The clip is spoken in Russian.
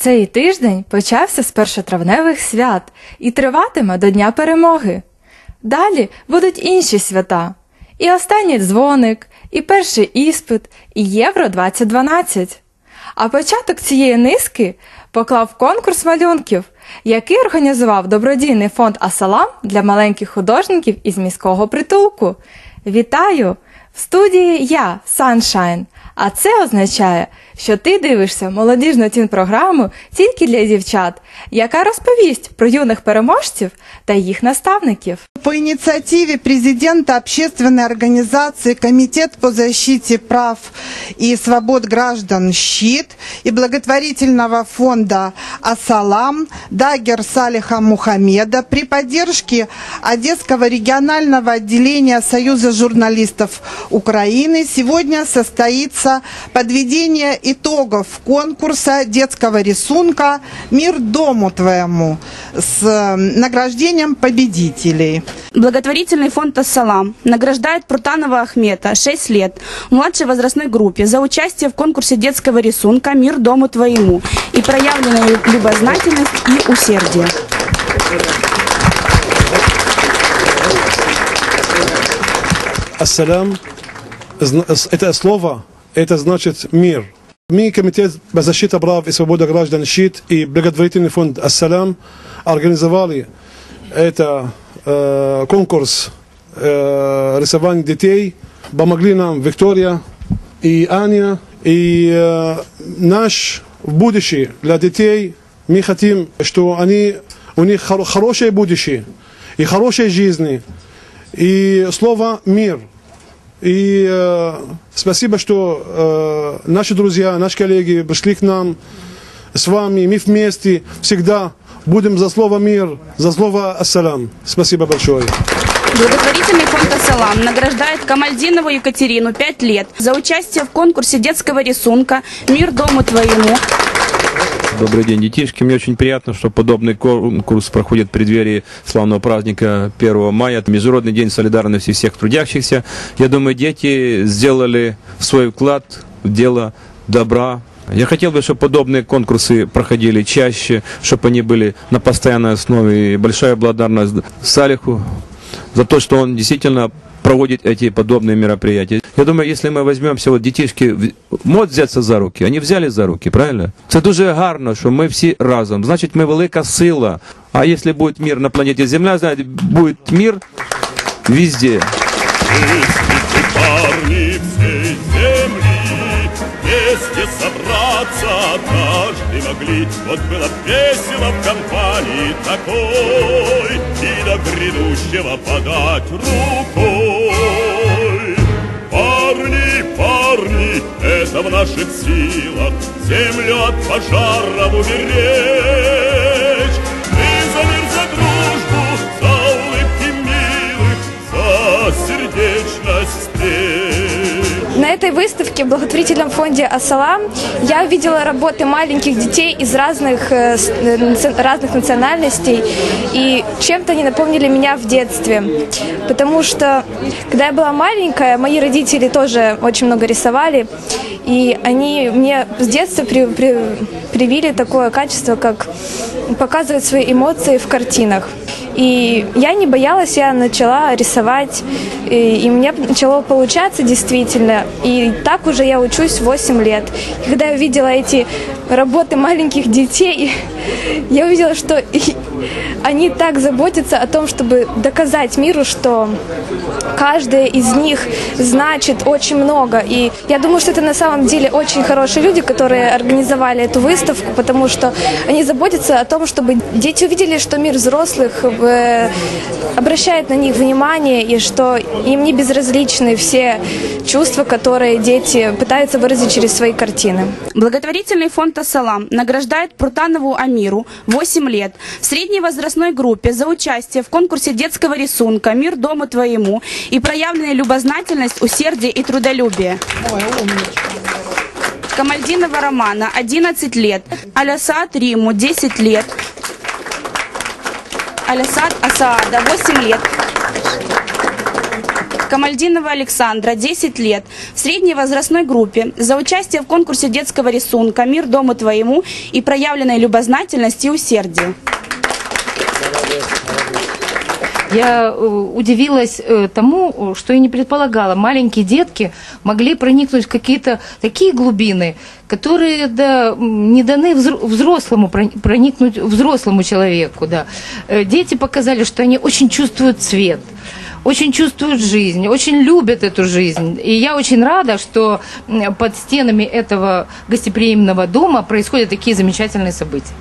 Цей тиждень почався з першотравневих свят і триватиме до Дня перемоги. Далі будуть інші свята. І останній дзвоник, і перший іспит, і Євро 2012. А початок цієї низки поклав конкурс малюнків, який організував добродійний фонд Асалам для маленьких художників із міського притулку. Вітаю! В студії я, Саншайн. А це означає, що ти дивишся молодіжну тін-програму тільки для дівчат, яка розповість про юних переможців та їх наставників. По инициативе президента общественной организации Комитет по защите прав и свобод граждан «Щит» и благотворительного фонда «Асалам» Дагер Салиха Мухаммеда при поддержке Одесского регионального отделения Союза журналистов Украины сегодня состоится подведение итогов конкурса детского рисунка «Мир дому твоему» с награждением победителей. Благотворительный фонд «Ассалам» награждает Прутанова Ахмета 6 лет в младшей возрастной группе за участие в конкурсе детского рисунка «Мир дому твоему» и проявленную любознательность и усердие. Ассалям, это слово, это значит мир. Комитет по защите прав и свободы граждан «Щит» и благотворительный фонд «Ассалям» организовали это э, конкурс э, рисования детей. Помогли нам Виктория и Аня. И наш будущее для детей, мы хотим, что они, у них хоро- хорошее будущее и хорошая жизнь. И слово «мир». И э, спасибо, что э, наши друзья, наши коллеги пришли к нам с вами. Мы вместе всегда будем за слово «мир», за слово «ассалам». Спасибо большое. Благотворительный фонд «Ассалам» награждает Камальдинову Екатерину 5 лет за участие в конкурсе детского рисунка «Мир дому твоему». Добрый день, детишки. Мне очень приятно, что подобный конкурс проходит в преддверии славного праздника 1 мая. Это Международный день солидарности всех трудящихся. Я думаю, дети сделали свой вклад в дело добра. Я хотел бы, чтобы подобные конкурсы проходили чаще, чтобы они были на постоянной основе. И большая благодарность Салиху за то, что он действительно проводит эти подобные мероприятия. Я думаю, если мы возьмемся, вот детишки можуть взятися за руки, вони взяли за руки, правильно? Це дуже гарно, що ми всі разом. Значить, ми велика сила. А якщо буде мир на планеті Земля, значить, буде мир везде. собраться однажды могли Вот было весело в компании такой И до грядущего подать рукой это в наших силах Землю от пожаров уберечь. Мы за мир, за дружбу, за улыбки милых За сердечность На этой выставке в благотворительном фонде «Асалам» я увидела работы маленьких детей из разных, э, э, разных национальностей, и чем-то они напомнили меня в детстве. Потому что, когда я была маленькая, мои родители тоже очень много рисовали, и они мне с детства при- при- привили такое качество, как показывать свои эмоции в картинах. И я не боялась, я начала рисовать, и, и меня начало получаться действительно. И так уже я учусь 8 лет. И когда я увидела эти работы маленьких детей, я увидела, что они так заботятся о том, чтобы доказать миру, что каждая из них значит очень много. И я думаю, что это на самом деле очень хорошие люди, которые организовали эту выставку, потому что они заботятся о том, чтобы дети увидели, что мир взрослых э, обращает на них внимание и что им не безразличны все чувства, которые дети пытаются выразить через свои картины. Благотворительный фонд «Ассалам» награждает Прутанову Амиру 8 лет в средней возрастной группе за участие в конкурсе детского рисунка «Мир дому твоему» и проявленная любознательность, усердие и трудолюбие. Камальдинова Романа 11 лет, Алясад Риму 10 лет, Алясад Асаада 8 лет. Камальдинова Александра, 10 лет, в средней возрастной группе, за участие в конкурсе детского рисунка «Мир дому твоему» и проявленной любознательности и усердия. Я э, удивилась э, тому, что и не предполагала. Маленькие детки могли проникнуть в какие-то такие глубины, которые да, не даны взро- взрослому про- проникнуть взрослому человеку. Да. Э, Дети показали, что они очень чувствуют цвет очень чувствуют жизнь, очень любят эту жизнь. И я очень рада, что под стенами этого гостеприимного дома происходят такие замечательные события.